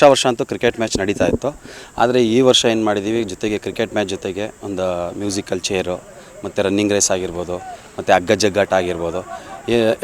ವರ್ಷ ವರ್ಷ ಅಂತೂ ಕ್ರಿಕೆಟ್ ಮ್ಯಾಚ್ ನಡೀತಾ ಇತ್ತು. ಆದರೆ ಈ ವರ್ಷ ಏನು ಮಾಡಿದ್ದೀವಿ ಜೊತೆಗೆ ಕ್ರಿಕೆಟ್ ಮ್ಯಾಚ್ ಜೊತೆಗೆ ಒಂದು ಮ್ಯೂಸಿಕಲ್ ಚೇರು ಮತ್ತು ರನ್ನಿಂಗ್ ರೇಸ್ ಆಗಿರ್ಬೋದು, ಮತ್ತು ಹಗ್ಗ ಜಗ್ಗಾಟ ಆಗಿರ್ಬೋದು.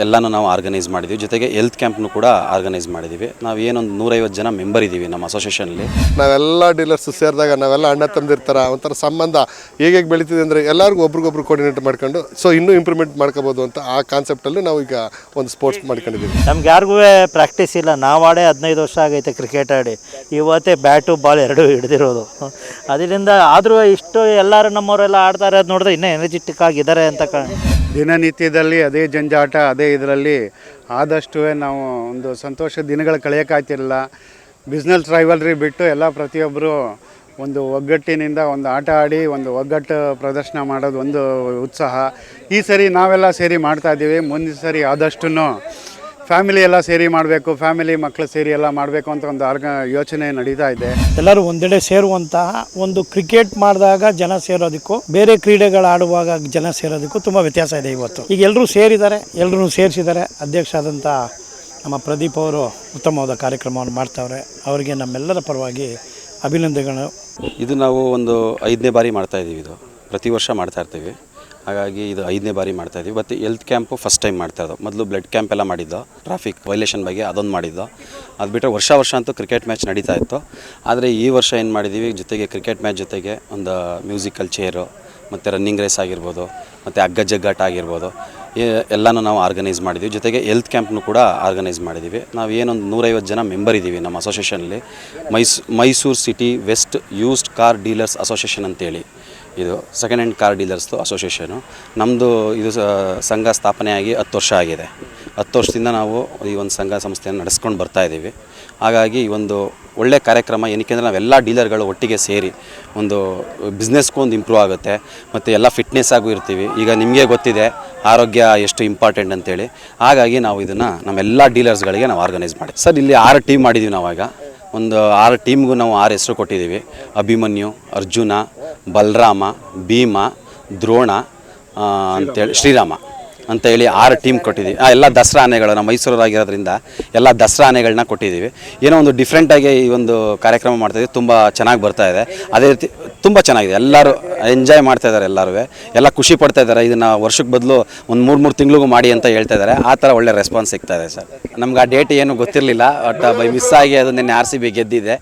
ಎಲ್ಲನೂ ನಾವು ಆರ್ಗನೈಸ್ ಮಾಡಿದ್ದೀವಿ ಜೊತೆಗೆ ಹೆಲ್ತ್ ಕ್ಯಾಂಪ್ನು ಕೂಡ ಆರ್ಗನೈಸ್ ಮಾಡಿದ್ದೀವಿ ನಾವು ಏನೊಂದು ನೂರೈವತ್ತು ಜನ ಮೆಂಬರ್ ಇದ್ದೀವಿ ನಮ್ಮ ಅಸೋಸಿಯೇಷನಲ್ಲಿ ನಾವೆಲ್ಲ ಡೀಲರ್ಸ್ ಸೇರಿದಾಗ ನಾವೆಲ್ಲ ಅಣ್ಣ ತಂದಿರ್ತಾರೆ ಒಂಥರ ಸಂಬಂಧ ಹೇಗೆ ಹೇಗೆ ಬೆಳೀತಿದೆ ಅಂದರೆ ಎಲ್ಲರಿಗೂ ಒಬ್ರಿಗೊಬ್ರು ಕೋರ್ಡಿನೇಟ್ ಮಾಡ್ಕೊಂಡು ಸೊ ಇನ್ನೂ ಇಂಪ್ರೂವ್ಮೆಂಟ್ ಮಾಡ್ಕೋಬೋದು ಅಂತ ಆ ಕಾನ್ಸೆಪ್ಟಲ್ಲಿ ನಾವು ಈಗ ಒಂದು ಸ್ಪೋರ್ಟ್ಸ್ ಮಾಡ್ಕೊಂಡಿದ್ದೀವಿ ನಮ್ಗೆ ಯಾರಿಗೂ ಪ್ರಾಕ್ಟೀಸ್ ಇಲ್ಲ. ನಾವು ಆಡೇ ಹದಿನೈದು ವರ್ಷ ಆಗೈತೆ ಕ್ರಿಕೆಟ್ ಆಡಿ. ಇವತ್ತೇ ಬ್ಯಾಟು ಬಾಲ್ ಎರಡೂ ಹಿಡ್ದಿರೋದು. ಅದರಿಂದ ಆದರೂ ಇಷ್ಟು ಎಲ್ಲರೂ ನಮ್ಮವರೆಲ್ಲ ಆಡ್ತಾರೆ ಅದು ನೋಡಿದ್ರೆ ಇನ್ನೂ ಎನರ್ಜೆಟಿಕ್ ಆಗಿದ್ದಾರೆ ಅಂತ ಕ ದಿನನಿತ್ಯದಲ್ಲಿ ಅದೇ ಜಂಜಾಟ, ಅದೇ ಇದರಲ್ಲಿ ಆದಷ್ಟು ನಾವು ಒಂದು ಸಂತೋಷ ದಿನಗಳು ಕಳೆಯೋಕ್ಕಾಗ್ತಿರಲಿಲ್ಲ ಬಿಸ್ನೆಸ್ ಟ್ರೈವಲ್ರಿ ಬಿಟ್ಟು ಎಲ್ಲ ಪ್ರತಿಯೊಬ್ಬರು ಒಂದು ಒಗ್ಗಟ್ಟಿನಿಂದ ಒಂದು ಆಟ ಆಡಿ, ಒಂದು ಒಗ್ಗಟ್ಟು ಪ್ರದರ್ಶನ ಮಾಡೋದು ಒಂದು ಉತ್ಸಾಹ. ಈ ಸರಿ ನಾವೆಲ್ಲ ಸೇರಿ ಮಾಡ್ತಾ ಇದ್ದೀವಿ. ಮುಂದಿನ ಸರಿ ಆದಷ್ಟು ಫ್ಯಾಮಿಲಿ ಎಲ್ಲ ಸೇರಿ ಮಾಡಬೇಕು ಫ್ಯಾಮಿಲಿ ಮಕ್ಕಳು ಸೇರಿ ಎಲ್ಲ ಮಾಡಬೇಕು ಅಂತ ಒಂದು ಆರ್ಗ ಯೋಚನೆ ನಡೀತಾ ಇದೆ. ಎಲ್ಲರೂ ಒಂದೆಡೆ ಸೇರುವಂತಹ ಒಂದು ಕ್ರಿಕೆಟ್ ಮಾಡಿದಾಗ ಜನ ಸೇರೋದಕ್ಕೂ ಬೇರೆ ಕ್ರೀಡೆಗಳು ಆಡುವಾಗ ಜನ ಸೇರೋದಕ್ಕೂ ತುಂಬ ವ್ಯತ್ಯಾಸ ಇದೆ ಇವತ್ತು. ಈಗ ಎಲ್ಲರೂ ಸೇರಿದ್ದಾರೆ ಎಲ್ಲರೂ ಸೇರಿಸಿದ್ದಾರೆ. ಅಧ್ಯಕ್ಷ ಆದಂಥ ನಮ್ಮ ಪ್ರದೀಪ್ ಅವರು ಉತ್ತಮವಾದ ಕಾರ್ಯಕ್ರಮವನ್ನು ಮಾಡ್ತಾವ್ರೆ. ಅವರಿಗೆ ನಮ್ಮೆಲ್ಲರ ಪರವಾಗಿ ಅಭಿನಂದನೆಗಳು. ಇದು ನಾವು ಒಂದು ಐದನೇ ಬಾರಿ ಮಾಡ್ತಾ ಇದ್ದೀವಿ ಇದು. ಪ್ರತಿ ವರ್ಷ ಮಾಡ್ತಾ ಇರ್ತೀವಿ. ಹಾಗಾಗಿ ಇದು ಐದನೇ ಬಾರಿ ಮಾಡ್ತಾ ಇದ್ದೀವಿ ಮತ್ತು ಹೆಲ್ತ್ ಕ್ಯಾಂಪು ಫಸ್ಟ್ ಟೈಮ್ ಮಾಡ್ತಾ ಇದ್ದೋ ಮೊದಲು ಬ್ಲಡ್ ಕ್ಯಾಂಪ್ ಎಲ್ಲ ಮಾಡಿದ್ದೋ. ಟ್ರಾಫಿಕ್ ವೈಲೇಷನ್ ಬಗ್ಗೆ ಅದೊಂದು ಮಾಡಿದ್ದೋ. ಅದು ಬಿಟ್ಟರೆ ವರ್ಷ ವರ್ಷ ಅಂತೂ ಕ್ರಿಕೆಟ್ ಮ್ಯಾಚ್ ನಡೀತಾ ಇತ್ತು. ಆದರೆ ಈ ವರ್ಷ ಏನು ಮಾಡಿದ್ದೀವಿ ಜೊತೆಗೆ ಕ್ರಿಕೆಟ್ ಮ್ಯಾಚ್ ಜೊತೆಗೆ ಒಂದು ಮ್ಯೂಸಿಕಲ್ ಚೇರು ಮತ್ತು ರನ್ನಿಂಗ್ ರೇಸ್ ಆಗಿರ್ಬೋದು, ಮತ್ತು ಅಗ್ಗ ಜಗ್ಗಾಟ ಆಗಿರ್ಬೋದು ಎಲ್ಲನೂ ನಾವು ಆರ್ಗನೈಸ್ ಮಾಡಿದ್ವಿ. ಜೊತೆಗೆ ಹೆಲ್ತ್ ಕ್ಯಾಂಪ್ನು ಕೂಡ ಆರ್ಗನೈಸ್ ಮಾಡಿದ್ದೀವಿ ನಾವು ಏನೊಂದು ನೂರೈವತ್ತು ಜನ ಮೆಂಬರ್ ಇದ್ದೀವಿ ನಮ್ಮ ಅಸೋಸಿಯೇಷನಲ್ಲಿ mice, Mysuru city west used car dealers association ಅಂತೇಳಿ. ಇದು ಸೆಕೆಂಡ್ ಹ್ಯಾಂಡ್ ಕಾರ್ ಡೀಲರ್ಸ್ದು ಅಸೋಸಿಯೇಷನು ನಮ್ಮದು ಇದು ಸಂಘ ಸ್ಥಾಪನೆಯಾಗಿ ಹತ್ತು ವರ್ಷ ಆಗಿದೆ. ಹತ್ತು ವರ್ಷದಿಂದ ನಾವು ಈ ಒಂದು ಸಂಘ ಸಂಸ್ಥೆಯನ್ನು ನಡೆಸ್ಕೊಂಡು ಬರ್ತಾ ಇದ್ದೀವಿ. ಹಾಗಾಗಿ ಈ ಒಂದು ಒಳ್ಳೆಯ ಕಾರ್ಯಕ್ರಮ, ಏನಕ್ಕೆ ಅಂದರೆ ನಾವೆಲ್ಲ ಡೀಲರ್ಗಳು ಒಟ್ಟಿಗೆ ಸೇರಿ ಒಂದು ಬಿಸ್ನೆಸ್ಗೂ ಒಂದು ಇಂಪ್ರೂವ್ ಆಗುತ್ತೆ. ಮತ್ತು ಎಲ್ಲ ಫಿಟ್ನೆಸ್ ಆಗೂ ಇರ್ತೀವಿ. ಈಗ ನಿಮಗೆ ಗೊತ್ತಿದೆ, ಆರೋಗ್ಯ ಎಷ್ಟು ಇಂಪಾರ್ಟೆಂಟ್ ಅಂತೇಳಿ. ಹಾಗಾಗಿ ನಾವು ಇದನ್ನು ನಮ್ಮೆಲ್ಲ ಡೀಲರ್ಸ್ಗಳಿಗೆ ನಾವು ಆರ್ಗನೈಸ್ ಮಾಡಿ ಸರ್, ಇಲ್ಲಿ ಆರು ಟೀಮ್ ಮಾಡಿದ್ದೀವಿ ನಾವಾಗ ಒಂದು ಆರು ಟೀಮ್ಗೂ ನಾವು ಆರು ಹೆಸರು ಕೊಟ್ಟಿದ್ದೀವಿ. ಅಭಿಮನ್ಯು, ಅರ್ಜುನ ಬಲರಾಮ, ಭೀಮ, ದ್ರೋಣ ಅಂತೇಳಿ ಶ್ರೀರಾಮ ಅಂತ ಹೇಳಿ ಆರು ಟೀಮ್ ಕೊಟ್ಟಿದ್ದೀವಿ. ಎಲ್ಲ ದಸರಾ ಆನೆಗಳು ನಮ್ಮ ಮೈಸೂರಾಗಿರೋದ್ರಿಂದ ಎಲ್ಲ ದಸರಾ ಆನೆಗಳನ್ನ ಕೊಟ್ಟಿದ್ದೀವಿ. ಏನೋ ಒಂದು ಡಿಫ್ರೆಂಟಾಗಿ ಈ ಒಂದು ಕಾರ್ಯಕ್ರಮ ಮಾಡ್ತಾಯಿದ್ದೀವಿ ತುಂಬ ಚೆನ್ನಾಗಿ ಬರ್ತಾ ಇದೆ. ಅದೇ ರೀತಿ ತುಂಬ ಚೆನ್ನಾಗಿದೆ. ಎಲ್ಲರೂ ಎಂಜಾಯ್ ಮಾಡ್ತಾ ಇದ್ದಾರೆ ಎಲ್ಲರೂ ಎಲ್ಲ ಖುಷಿ ಪಡ್ತಾ ಇದ್ದಾರೆ. ಇದನ್ನು ವರ್ಷಕ್ಕೆ ಬದಲು ಒಂದು ಮೂರು ಮೂರು ತಿಂಗಳಿಗೂ ಮಾಡಿ ಅಂತ ಹೇಳ್ತಾ ಇದ್ದಾರೆ. ಆ ಥರ ಒಳ್ಳೆ ರೆಸ್ಪಾನ್ಸ್ ಸಿಗ್ತಾ ಇದೆ, ಸರ್. ನಮ್ಗೆ ಆ ಡೇಟ್ ಏನು ಗೊತ್ತಿರಲಿಲ್ಲ ಬಟ್ ಬೈ ಮಿಸ್ ಆಗಿ ಅದು ನಿನ್ನೆ ಆರ್ ಸಿ ಬಿ ಗೆದ್ದಿದೆ.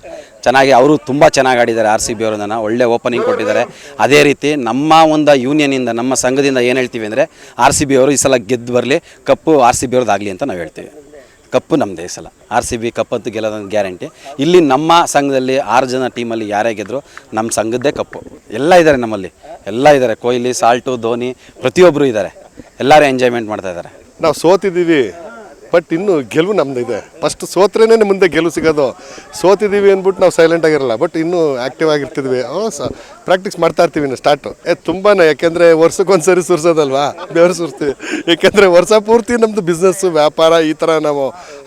ಚೆನ್ನಾಗಿ ಅವರು ತುಂಬ ಚೆನ್ನಾಗಿ ಆಡಿದ್ದಾರೆ ಆರ್ ಸಿ ಬಿ ಅವರನ್ನ ಒಳ್ಳೆ ಓಪನಿಂಗ್ ಕೊಟ್ಟಿದ್ದಾರೆ. ಅದೇ ರೀತಿ ನಮ್ಮ ಒಂದು ಯೂನಿಯನಿಂದ ನಮ್ಮ ಸಂಘದಿಂದ ಏನು ಹೇಳ್ತೀವಿ ಅಂದರೆ ಆರ್ ಸಿ ಬಿ ಅವರು ಈ ಸಲ ಗೆದ್ದು ಬರಲಿ, ಕಪ್ಪು ಆರ್ ಸಿ ಬಿ ಅವ್ರದ್ದಾಗಲಿ ಅಂತ ನಾವು ಹೇಳ್ತೀವಿ. ಕಪ್ಪು ನಮ್ಮದೇ ಈ ಸಲ. ಆರ್ ಸಿ ಬಿ ಕಪ್ ಅಂತೂ ಗೆಲ್ಲೋದೊಂದು ಗ್ಯಾರಂಟಿ ಇಲ್ಲಿ ನಮ್ಮ ಸಂಘದಲ್ಲಿ ಆರು ಜನ ಟೀಮಲ್ಲಿ ಯಾರೇ ಗೆದ್ದರು ನಮ್ಮ ಸಂಘದ್ದೇ ಕಪ್ಪು. ಎಲ್ಲ ಇದ್ದಾರೆ ನಮ್ಮಲ್ಲಿ. ಎಲ್ಲ ಇದ್ದಾರೆ ಕೊಹ್ಲಿ, ಸಾಲ್ಟು, ಧೋನಿ ಪ್ರತಿಯೊಬ್ಬರು ಇದ್ದಾರೆ ಎಲ್ಲರೂ ಎಂಜಾಯ್ಮೆಂಟ್ ಮಾಡ್ತಾ ಇದ್ದಾರೆ ನಾವು ಸೋತಿದ್ದೀವಿ. ಬಟ್ ಇನ್ನು ಗೆಲುವು ನಮ್ದು ಫಸ್ಟ್ ಸೋತ್ರೇನೆ ಮುಂದೆ ಗೆಲುವು ಸಿಗೋದು. ಸೋತಿದ್ದೀವಿ ಅಂದ್ಬಿಟ್ಟು ನಾವು ಸೈಲೆಂಟ್ ಆಗಿರಲ್ಲ ಬಟ್ ಇನ್ನೂ ಆ್ಯಕ್ಟಿವ್ ಆಗಿರ್ತಿದ್ವಿ. ಸ ಪ್ರಾಕ್ಟೀಸ್ ಮಾಡ್ತಾ ಇರ್ತೀವಿ ಇನ್ನು ಸ್ಟಾರ್ಟು ಏ ತುಂಬಾ ಯಾಕೆಂದರೆ ವರ್ಷಕ್ಕೊಂದು ಸರಿ ಸುರಿಸೋದಲ್ವಾ? ಬೆವರು ಸುರಿಸ್ತೀವಿ. ಏಕೆಂದರೆ ವರ್ಷ ಪೂರ್ತಿ ನಮ್ಮದು ಬಿಸ್ನೆಸ್ಸು ವ್ಯಾಪಾರ, ಈ ಥರ ನಾವು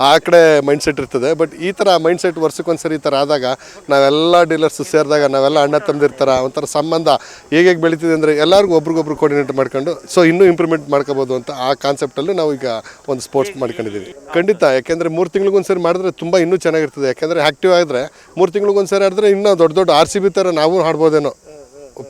ಆ ಕಡೆ ಮೈಂಡ್ ಸೆಟ್ ಇರ್ತದೆ. ಬಟ್ ಈ ಥರ ಮೈಂಡ್ ಸೆಟ್ ವರ್ಷಕ್ಕೊಂದು ಸರಿ ಈ ಥರ ಆದಾಗ ನಾವೆಲ್ಲ ಡೀಲರ್ಸ್ ಸೇರಿದಾಗ, ನಾವೆಲ್ಲ ಅಣ್ಣ ತಂದಿರ್ತಾರೆ, ಒಂಥರ ಸಂಬಂಧ ಹೇಗೆ ಹೇಗೆ ಬೆಳೀತಿದೆ ಅಂದರೆ ಎಲ್ಲರಿಗೂ ಒಬ್ರಿಗೊಬ್ರು ಕೋರ್ಡಿನೇಟ್ ಮಾಡ್ಕೊಂಡು ಸೊ ಇನ್ನೂ ಇಂಪ್ರೂವ್ಮೆಂಟ್ ಮಾಡ್ಕೋಬೋದು ಅಂತ ಆ ಕಾನ್ಸೆಪ್ಟಲ್ಲಿ ನಾವು ಈಗ ಒಂದು ಸ್ಪೋರ್ಟ್ಸ್ ಮಾಡ್ಕೊಂಡಿದ್ದೀವಿ ಖಂಡಿತ, ಯಾಕೆಂದರೆ ಮೂರು ತಿಂಗಳಿಗೊಂದ್ಸರಿ ಮಾಡಿದ್ರೆ ತುಂಬ ಇನ್ನೂ ಚೆನ್ನಾಗಿರ್ತದೆ. ಯಾಕೆಂದರೆ ಆ್ಯಕ್ಟಿವ್ ಆದರೆ ಮೂರು ತಿಂಗಳಿಗೊಂದ್ಸರಿ ಆಡಿದ್ರೆ ಇನ್ನೂ ದೊಡ್ಡ ದೊಡ್ಡ ಆರ್ ಸಿ ಬಿ ಥರ ನಾವು ಆಡ್ಬೋದೇನೋ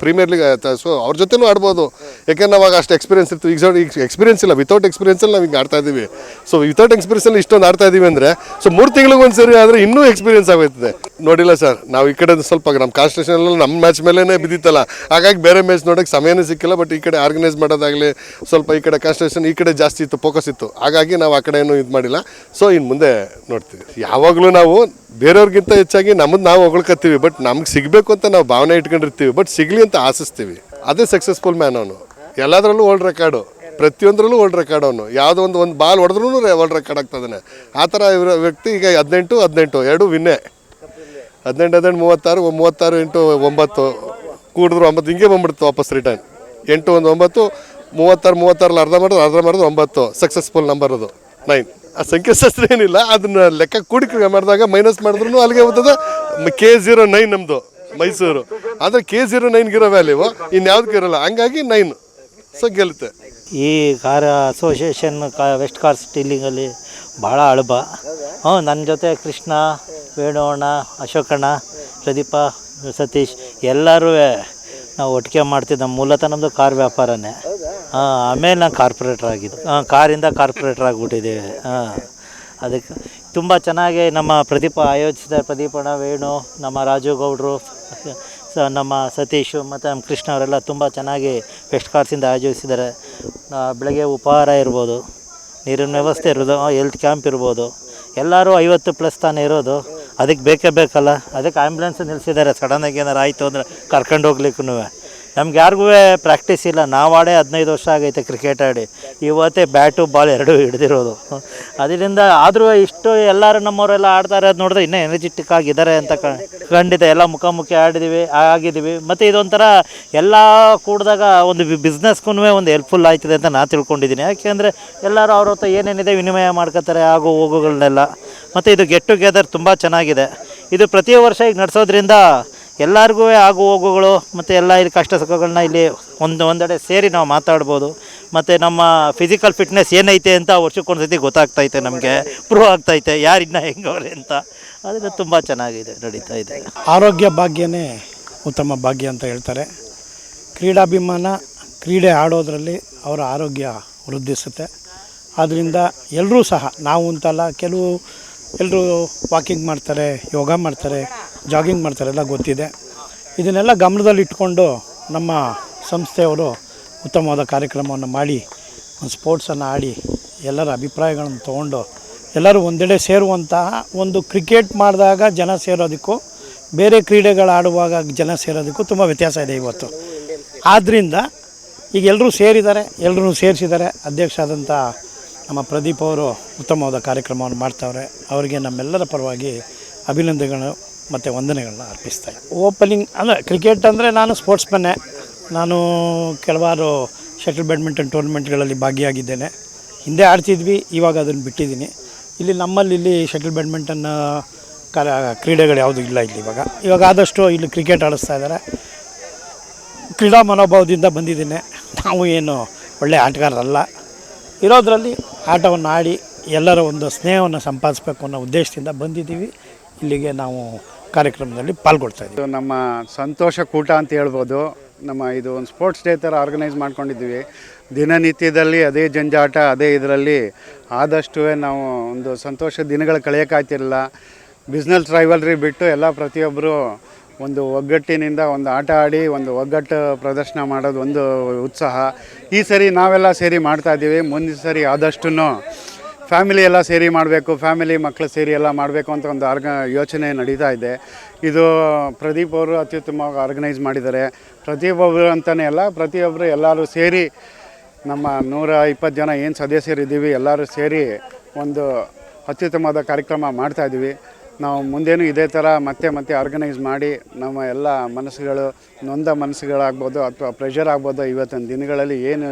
ಪ್ರೀಮಿಯರ್ ಲೀಗ್ ಸೊ ಅವ್ರ ಜೊತೆನೂ ಆಡ್ಬೋದು. ಯಾಕೆಂದ್ರೆ ಅವಾಗ ಅಷ್ಟು ಎಕ್ಸ್ಪೀರಿಯನ್ಸ್ ಇರ್ತೀವಿ. ಈಗ ಎಕ್ಸ್ಪೀರಿಯನ್ಸ್ ಇಲ್ಲ. ವಿತೌಟ್ ಎಕ್ಸ್ಪೀರಿಯನ್ಸಲ್ಲಿ ನಾವು ಹಿಂಗೆ ಆಡ್ತಾ ಇದ್ದೀವಿ. ಸೊ ವಿತೌಟ್ ಎಕ್ಸ್ಪೀರಿಯನ್ಸಲ್ಲಿ ಇಷ್ಟೊಂದು ಆಡ್ತಾ ಇದ್ದೀವಿ ಅಂದರೆ ಸೊ ಮೂರು ತಿಂಗಳಿಗೆ ಒಂದು ಸರಿ ಆದರೆ ಇನ್ನೂ ಎಕ್ಸ್ಪೀರಿಯನ್ಸ್ ಆಗೋಯ್ತದೆ. ನೋಡಿಲ್ಲ ಸರ್ ನಾವು ಈ ಕಡೆ ಸ್ವಲ್ಪ ನಮ್ಮ ಕಾನ್ಸ್ಟೇಷನ್ ನಮ್ಮ ಮ್ಯಾಚ್ ಮೇಲೇ ಬಿದ್ದಿತ್ತಲ್ಲ. ಹಾಗಾಗಿ ಬೇರೆ ಮ್ಯಾಚ್ ನೋಡೋಕ್ಕೆ ಸಮಯನೇ ಸಿಕ್ಕಿಲ್ಲ ಬಟ್ ಈ ಕಡೆ ಆರ್ಗನೈಸ್ ಮಾಡೋದಾಗಲಿ, ಸ್ವಲ್ಪ ಈ ಕಡೆ ಕಾನ್ಸ್ಟೇಷನ್ ಈ ಕಡೆ ಜಾಸ್ತಿ ಇತ್ತು ಫೋಕಸ್ ಇತ್ತು. ಹಾಗಾಗಿ ನಾವು ಆ ಕಡೆ ಏನು ಇದು ಮಾಡಿಲ್ಲ. ಸೊ ಇನ್ನು ಮುಂದೆ ನೋಡ್ತೀವಿ. ಯಾವಾಗಲೂ ನಾವು ಬೇರೆಯವ್ರಿಗಿಂತ ಹೆಚ್ಚಾಗಿ ನಮ್ಮದು ನಾವು ಹೊಗಳ್ಕೊತೀವಿ ಬಟ್ ನಮ್ಗೆ ಸಿಗಬೇಕು ಅಂತ ನಾವು ಭಾವನೆ ಇಟ್ಕೊಂಡಿರ್ತೀವಿ ಬಟ್ ಸಿಗಲಿ ಅಂತ ಆಶಿಸ್ತೀವಿ. ಅದೇ ಸಕ್ಸಸ್ಫುಲ್ ಮ್ಯಾನ್ ಅವನು. ಎಲ್ಲದರಲ್ಲೂ ಓಲ್ಡ್ ರೆಕಾರ್ಡು ಪ್ರತಿಯೊಂದರಲ್ಲೂ ಓಲ್ಡ್ ರೆಕಾರ್ಡ್ ಅವನು. ಯಾವುದೋ ಒಂದು ಒಂದು ಬಾಲ್ ಹೊಡೆದ್ರೂ ಓಲ್ಡ್ ರೆಕಾರ್ಡ್ ಆಗ್ತದಾನೆ ಆ ಥರ ಇರೋ ವ್ಯಕ್ತಿ ಈಗ ಹದಿನೆಂಟು ಹದಿನೆಂಟು, ಎರಡು ವಿನ್ನೇ ಹದಿನೆಂಟು ಹದಿನೆಂಟು, ಮೂವತ್ತಾರು ಮೂವತ್ತಾರು ಎಂಟು ಒಂಬತ್ತು, ಕೂಡಿದ್ರು ಒಂಬತ್ತು, ಹಿಂಗೆ ಬಂದ್ಬಿಡ್ತು ವಾಪಸ್ ರಿಟರ್ನ್ ಎಂಟು, ಒಂದು, ಒಂಬತ್ತು, ಮೂವತ್ತಾರು, ಮೂವತ್ತಾರಲ್ಲಿ ಅರ್ಧ ಮಾಡಿದ್ರು ಅರ್ಧ ಮಾಡಿದ್ರು ಒಂಬತ್ತು. ಸಕ್ಸಸ್ಫುಲ್ ನಂಬರ್ ಅದು. ನೈನ್ ಆ ಸಂಖ್ಯಾಶಾಸ್ತ್ರ ಏನಿಲ್ಲ, ಅದನ್ನ ಲೆಕ್ಕ ಕೂಡಿ ಮಾಡಿದಾಗ ಮೈನಸ್ ಮಾಡಿದ್ರು ಅಲ್ಲಿಗೆ ಹೋಗ್ತದೆ. ಕೆ ಜೀರೋ ನೈನ್ ನಮ್ಮದು ಮೈಸೂರು. ಆದರೆ ಕೆ ಜೀರೋ ನೈನ್ಗಿರೋ ವ್ಯಾಲ್ಯೂ ಇನ್ಯಾವ್ದಕ್ಕೂ ಇರೋಲ್ಲ, ಹಂಗಾಗಿ ನೈನ್ ಸೊ ಗೆಲ್ತೆ ಈ ಕಾರ್ ಅಸೋಸಿಯೇಷನ್ ಕಾ ವೆಸ್ಟ್ ಕಾರ್ ಸ್ಟೀಲಿಂಗಲ್ಲಿ ಭಾಳ ಅಳಬ. ಹ್ಞೂ ನನ್ನ ಜೊತೆ ಕೃಷ್ಣ, ವೇಣುವಣ್ಣ, ಅಶೋಕಣ್ಣ, ಪ್ರದೀಪ, ಸತೀಶ್, ಎಲ್ಲರೂ ನಾವು ಒಟ್ಟಿಗೆ ಮಾಡ್ತಿದ್ದ ಮೂಲತಃ ನಮ್ಮದು ಕಾರ್ ವ್ಯಾಪಾರನೇ. ಆಮೇಲೆ ನಾನು ಕಾರ್ಪೊರೇಟ್ರ್ ಆಗಿದ್ದು. ಹಾಂ ಕಾರಿಂದ ಕಾರ್ಪೊರೇಟ್ರ್ ಆಗಿಬಿಟ್ಟಿದ್ದೀವಿ ಹಾಂ ಅದಕ್ಕೆ ತುಂಬ ಚೆನ್ನಾಗಿ ನಮ್ಮ ಪ್ರದೀಪ, ಆಯೋಜಿಸಿದ ಪ್ರದೀಪಣ್ಣ ವೇಣು, ನಮ್ಮ ರಾಜು ಗೌಡ್ರು, ಸ, ನಮ್ಮ ಸತೀಶು ಮತ್ತು ನಮ್ಮ ಕೃಷ್ಣ ಅವರೆಲ್ಲ ತುಂಬ ಚೆನ್ನಾಗಿ ಫೆಸ್ಟ್ ಕಾರ್ಸಿಂದ ಆಯೋಜಿಸಿದ್ದಾರೆ. ಬೆಳಗ್ಗೆ ಉಪಹಾರ ಇರ್ಬೋದು, ನೀರಿನ ವ್ಯವಸ್ಥೆ ಇರೋದು ಹೆಲ್ತ್ ಕ್ಯಾಂಪ್ ಇರ್ಬೋದು, ಎಲ್ಲರೂ ಐವತ್ತು ಪ್ಲಸ್ ತಾನೇ ಇರೋದು. ಅದಕ್ಕೆ ಬೇಕೇ ಬೇಕಲ್ಲ. ಅದಕ್ಕೆ ಆ್ಯಂಬುಲೆನ್ಸ್ ನಿಲ್ಲಿಸಿದ್ದಾರೆ ಸಡನ್ನಾಗಿ ಏನಾರು ಆಯಿತು ಅಂದರೆ ಕರ್ಕೊಂಡು ಹೋಗ್ಲಿಕ್ಕೂ ನಮ್ಗೆ ಯಾರಿಗೂ ಪ್ರಾಕ್ಟೀಸ್ ಇಲ್ಲ. ನಾವು ಆಡೇ ಹದಿನೈದು ವರ್ಷ ಆಗೈತೆ ಕ್ರಿಕೆಟ್ ಆಡಿ. ಇವತ್ತೇ ಬ್ಯಾಟು ಬಾಲ್ ಎರಡೂ ಹಿಡ್ದಿರೋದು. ಅದರಿಂದ ಆದರೂ ಇಷ್ಟು ಎಲ್ಲರೂ ನಮ್ಮವರೆಲ್ಲ ಆಡ್ತಾ ಇರೋದು ನೋಡಿದ್ರೆ ಇನ್ನೂ ಎನರ್ಜೆಟಿಕ್ ಆಗಿದ್ದಾರೆ ಅಂತ ಖಂಡಿತ ಎಲ್ಲ ಮುಖಾಮುಖಿ ಆಡಿದ್ದೀವಿ ಆಗಿದ್ದೀವಿ ಮತ್ತು ಇದೊಂಥರ ಎಲ್ಲ ಕೂಡಿದಾಗ ಒಂದು ಬಿಸ್ನೆಸ್ಗೂ ಒಂದು ಹೆಲ್ಪ್ಫುಲ್ ಆಯ್ತದೆ ಅಂತ ನಾನು ತಿಳ್ಕೊಂಡಿದ್ದೀನಿ ಯಾಕೆಂದರೆ ಎಲ್ಲರೂ ಅವ್ರ ಹತ್ರ ಏನೇನಿದೆ ವಿನಿಮಯ ಮಾಡ್ಕೋತಾರೆ ಆಗೋ ಹೋಗೋಗಳನ್ನೆಲ್ಲ ಮತ್ತು ಇದು ಗೆಟ್ ಟುಗೆದರ್ ತುಂಬ ಚೆನ್ನಾಗಿದೆ. ಇದು ಪ್ರತಿ ವರ್ಷ ಈಗ ನಡೆಸೋದ್ರಿಂದ ಎಲ್ಲರಿಗೂ ಆಗು ಹೋಗುಗಳು, ಮತ್ತು ಎಲ್ಲ ಇಲ್ಲಿ ಕಷ್ಟ ಸುಖಗಳನ್ನ ಇಲ್ಲಿ ಒಂದು, ಒಂದೆಡೆ ಸೇರಿ ನಾವು ಮಾತಾಡ್ಬೋದು. ಮತ್ತು ನಮ್ಮ ಫಿಸಿಕಲ್ ಫಿಟ್ನೆಸ್ ಏನೈತೆ ಅಂತ ವರ್ಷಕ್ಕೊಂದು ಸತಿ ಗೊತ್ತಾಗ್ತೈತೆ ನಮಗೆ. ಪ್ರೂವ್ ಆಗ್ತೈತೆ ಯಾರಿನ್ನ ಹೆಂಗವ್ರೆ ಅಂತ. ಅದರಿಂದ ತುಂಬ ಚೆನ್ನಾಗಿದೆ, ನಡೀತಾ ಇದೆ. ಆರೋಗ್ಯ ಭಾಗ್ಯನೇ ಉತ್ತಮ ಭಾಗ್ಯ ಅಂತ ಹೇಳ್ತಾರೆ. ಕ್ರೀಡಾಭಿಮಾನ, ಕ್ರೀಡೆ ಆಡೋದರಲ್ಲಿ ಅವರ ಆರೋಗ್ಯ ವೃದ್ಧಿಸುತ್ತೆ. ಆದ್ದರಿಂದ ಎಲ್ಲರೂ ಸಹ, ನಾವು ಅಂತಲ್ಲ, ಕೆಲವು ಎಲ್ಲರೂ ವಾಕಿಂಗ್ ಮಾಡ್ತಾರೆ, ಯೋಗ ಮಾಡ್ತಾರೆ ಜಾಗಿಂಗ್ ಮಾಡ್ತಾರೆ, ಎಲ್ಲ ಗೊತ್ತಿದೆ. ಇದನ್ನೆಲ್ಲ ಗಮನದಲ್ಲಿಟ್ಕೊಂಡು ನಮ್ಮ ಸಂಸ್ಥೆಯವರು ಉತ್ತಮವಾದ ಕಾರ್ಯಕ್ರಮವನ್ನು ಮಾಡಿ, ಒಂದು ಸ್ಪೋರ್ಟ್ಸನ್ನು ಆಡಿ, ಎಲ್ಲರ ಅಭಿಪ್ರಾಯಗಳನ್ನು ತೊಗೊಂಡು, ಎಲ್ಲರೂ ಒಂದೆಡೆ ಸೇರುವಂತಹ ಒಂದು ಕ್ರಿಕೆಟ್ ಮಾಡಿದಾಗ ಜನ ಸೇರೋದಕ್ಕೂ, ಬೇರೆ ಕ್ರೀಡೆಗಳು ಆಡುವಾಗ ಜನ ಸೇರೋದಕ್ಕೂ ತುಂಬ ವ್ಯತ್ಯಾಸ ಇದೆ ಇವತ್ತು. ಆದ್ದರಿಂದ ಈಗ ಎಲ್ಲರೂ ಸೇರಿದ್ದಾರೆ ಎಲ್ಲರೂ ಸೇರಿಸಿದ್ದಾರೆ. ಅಧ್ಯಕ್ಷ ಆದಂಥ ನಮ್ಮ ಪ್ರದೀಪ್ ಅವರು ಉತ್ತಮವಾದ ಕಾರ್ಯಕ್ರಮವನ್ನು ಮಾಡ್ತಾವ್ರೆ. ಅವರಿಗೆ ನಮ್ಮೆಲ್ಲರ ಪರವಾಗಿ ಅಭಿನಂದನೆಗಳು. ಮತ್ತು ವಂದನೆಗಳನ್ನ ಅರ್ಪಿಸ್ತಾರೆ ಓಪನಿಂಗ್ ಅಂದರೆ ಕ್ರಿಕೆಟ್ ಅಂದರೆ ನಾನು ಸ್ಪೋರ್ಟ್ಸ್ ಸ್ಪೋರ್ಟ್ಸ್ಮನ್ನೇ ನಾನು ಕೆಲವಾರು ಶಟಲ್ ಬ್ಯಾಡ್ಮಿಂಟನ್ ಟೂರ್ನಮೆಂಟ್ಗಳಲ್ಲಿ ಭಾಗಿಯಾಗಿದ್ದೇನೆ. ಹಿಂದೆ ಆಡ್ತಿದ್ವಿ, ಇವಾಗ ಅದನ್ನು ಬಿಟ್ಟಿದ್ದೀನಿ. ಇಲ್ಲಿ ನಮ್ಮಲ್ಲಿ ಇಲ್ಲಿ ಶಟಲ್ ಬ್ಯಾಡ್ಮಿಂಟನ್ ಕಾರ, ಕ್ರೀಡೆಗಳು ಯಾವುದೂ ಇಲ್ಲ ಇಲ್ಲಿ ಇವಾಗ. ಇವಾಗ ಆದಷ್ಟು ಇಲ್ಲಿ ಕ್ರಿಕೆಟ್ ಆಡಿಸ್ತಾ ಇದ್ದಾರೆ. ಕ್ರೀಡಾ ಮನೋಭಾವದಿಂದ ಬಂದಿದ್ದೀನಿ. ನಾವು ಏನು ಒಳ್ಳೆಯ ಆಟಗಾರರಲ್ಲ. ಇರೋದರಲ್ಲಿ ಆಟವನ್ನು ಆಡಿ ಎಲ್ಲರ ಒಂದು ಸ್ನೇಹವನ್ನು ಸಂಪಾದಿಸಬೇಕು ಅನ್ನೋ ಉದ್ದೇಶದಿಂದ ಬಂದಿದ್ದೀವಿ. ಇಲ್ಲಿಗೆ ನಾವು ಕಾರ್ಯಕ್ರಮದಲ್ಲಿ ಪಾಲ್ಗೊಳ್ತಾ ಇದ್ದೀವಿ. ನಮ್ಮ ಸಂತೋಷ ಕೂಟ ಅಂತ ಹೇಳ್ಬೋದು. ನಮ್ಮ ಇದು ಒಂದು ಸ್ಪೋರ್ಟ್ಸ್ ಡೇ ಥರ ಆರ್ಗನೈಸ್ ಮಾಡ್ಕೊಂಡಿದ್ದೀವಿ. ದಿನನಿತ್ಯದಲ್ಲಿ ಅದೇ ಜಂಜಾಟ, ಅದೇ ಇದರಲ್ಲಿ ಆದಷ್ಟು ನಾವು ಒಂದು ಸಂತೋಷ ದಿನಗಳು ಕಳೆಯೋಕ್ಕಾಗ್ತಿರಲಿಲ್ಲ ಬಿಸ್ನೆಸ್ ರೈವಲ್ರಿ ಬಿಟ್ಟು ಎಲ್ಲ ಪ್ರತಿಯೊಬ್ಬರು ಒಂದು ಒಗ್ಗಟ್ಟಿನಿಂದ ಒಂದು ಆಟ ಆಡಿ, ಒಂದು ಒಗ್ಗಟ್ಟು ಪ್ರದರ್ಶನ ಮಾಡೋದು ಒಂದು ಉತ್ಸಾಹ. ಈ ಸರಿ ನಾವೆಲ್ಲ ಸೇರಿ ಮಾಡ್ತಾ ಇದ್ದೀವಿ. ಮುಂದಿನ ಸರಿ ಆದಷ್ಟು ಫ್ಯಾಮಿಲಿ ಎಲ್ಲ ಸೇರಿ ಮಾಡಬೇಕು ಫ್ಯಾಮಿಲಿ ಮಕ್ಕಳು ಸೇರಿ ಎಲ್ಲ ಮಾಡಬೇಕು ಅಂತ ಒಂದು ಆರ್ಗ, ಯೋಚನೆ ನಡೀತಾ ಇದೆ. ಇದು ಪ್ರದೀಪ್ ಅವರು ಅತ್ಯುತ್ತಮವಾಗಿ ಆರ್ಗನೈಸ್ ಮಾಡಿದ್ದಾರೆ. ಪ್ರತಿಯೊಬ್ಬರು ಅಂತಲೇ ಅಲ್ಲ ಪ್ರತಿಯೊಬ್ಬರು ಎಲ್ಲರೂ ಸೇರಿ ನಮ್ಮ ನೂರ ಇಪ್ಪತ್ತು ಜನ ಏನು ಸದಸ್ಯರಿದ್ದೀವಿ ಎಲ್ಲರೂ ಸೇರಿ ಒಂದು ಅತ್ಯುತ್ತಮವಾದ ಕಾರ್ಯಕ್ರಮ ಮಾಡ್ತಾಯಿದ್ದೀವಿ ನಾವು ಮುಂದೇನು ಇದೇ ಥರ ಮತ್ತೆ ಮತ್ತೆ ಆರ್ಗನೈಸ್ ಮಾಡಿ ನಮ್ಮ ಎಲ್ಲ ಮನಸ್ಸುಗಳು, ನೊಂದ ಮನಸ್ಸುಗಳಾಗ್ಬೋದು ಅಥವಾ ಪ್ರೆಷರ್ ಆಗ್ಬೋದು, ಇವತ್ತಿನ ದಿನಗಳಲ್ಲಿ ಏನು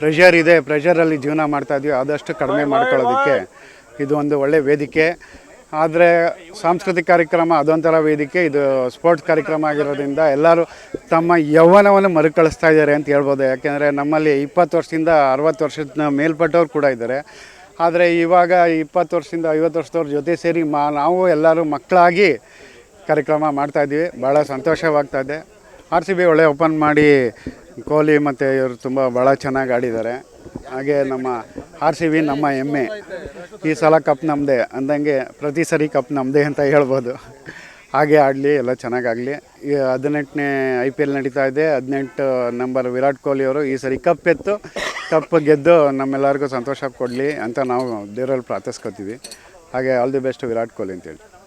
ಪ್ರೆಷರ್ ಇದೆ ಪ್ರೆಷರಲ್ಲಿ ಜೀವನ ಮಾಡ್ತಾ ಇದೀವಿ. ಆದಷ್ಟು ಕಡಿಮೆ ಮಾಡ್ಕೊಳ್ಳೋದಕ್ಕೆ ಇದು ಒಂದು ಒಳ್ಳೆಯ ವೇದಿಕೆ. ಆದರೆ ಸಾಂಸ್ಕೃತಿಕ ಕಾರ್ಯಕ್ರಮ ಅದೊಂಥರ ವೇದಿಕೆ. ಇದು ಸ್ಪೋರ್ಟ್ಸ್ ಕಾರ್ಯಕ್ರಮ ಆಗಿರೋದ್ರಿಂದ ಎಲ್ಲರೂ ತಮ್ಮ ಯೌವನವನ್ನು ಮರುಕಳಿಸ್ತಾ ಇದ್ದಾರೆ ಅಂತ ಹೇಳ್ಬೋದು. ಯಾಕೆಂದರೆ ನಮ್ಮಲ್ಲಿ ಇಪ್ಪತ್ತು ವರ್ಷದಿಂದ ಅರವತ್ತು ವರ್ಷದ ಮೇಲ್ಪಟ್ಟವ್ರು ಕೂಡ ಇದ್ದಾರೆ. ಆದರೆ ಇವಾಗ ಇಪ್ಪತ್ತು ವರ್ಷದಿಂದ ಐವತ್ತು ವರ್ಷದವ್ರ ಜೊತೆ ಸೇರಿ ಮಾ ನಾವು ಎಲ್ಲರೂ ಮಕ್ಕಳಾಗಿ ಕಾರ್ಯಕ್ರಮ ಮಾಡ್ತಾಯಿದ್ದೀವಿ ಭಾಳ ಸಂತೋಷವಾಗ್ತಾ ಇದೆ. ಆರ್ ಸಿ ಬಿ ಒಳ್ಳೆ ಓಪನ್ ಮಾಡಿ ಕೊಹ್ಲಿ ಮತ್ತು ಇವರು ತುಂಬ ಭಾಳ ಚೆನ್ನಾಗಿ ಆಡಿದ್ದಾರೆ. ಹಾಗೆ ನಮ್ಮ ಆರ್ ಸಿ ಬಿ ನಮ್ಮ ಹೆಮ್ಮೆ ಈ ಸಲ ಕಪ್ ನಮ್ಮದೇ ಅಂದಂಗೆ ಪ್ರತಿ ಸರಿ ಕಪ್ ನಮ್ಮದೇ ಅಂತ ಹೇಳ್ಬೋದು. ಹಾಗೆ ಆಡಲಿ, ಎಲ್ಲ ಚೆನ್ನಾಗಾಗಲಿ ಈ ಹದಿನೆಂಟನೇ ಐ ಪಿ ಎಲ್ ನಡೀತಾ ಇದೆ. ಹದಿನೆಂಟು ನಂಬರ್ ವಿರಾಟ್ ಕೊಹ್ಲಿ ಅವರು ಈ ಸರಿ ಕಪ್ ಎತ್ತು, ಕಪ್ ಗೆದ್ದು ನಮ್ಮೆಲ್ಲರಿಗೂ ಸಂತೋಷ ಕೊಡಲಿ ಅಂತ ನಾವು ದೇವರಲ್ಲಿ ಪ್ರಾರ್ಥಿಸ್ಕೊತೀವಿ. ಹಾಗೆ all the best Virat Kohli ಅಂತೇಳಿ.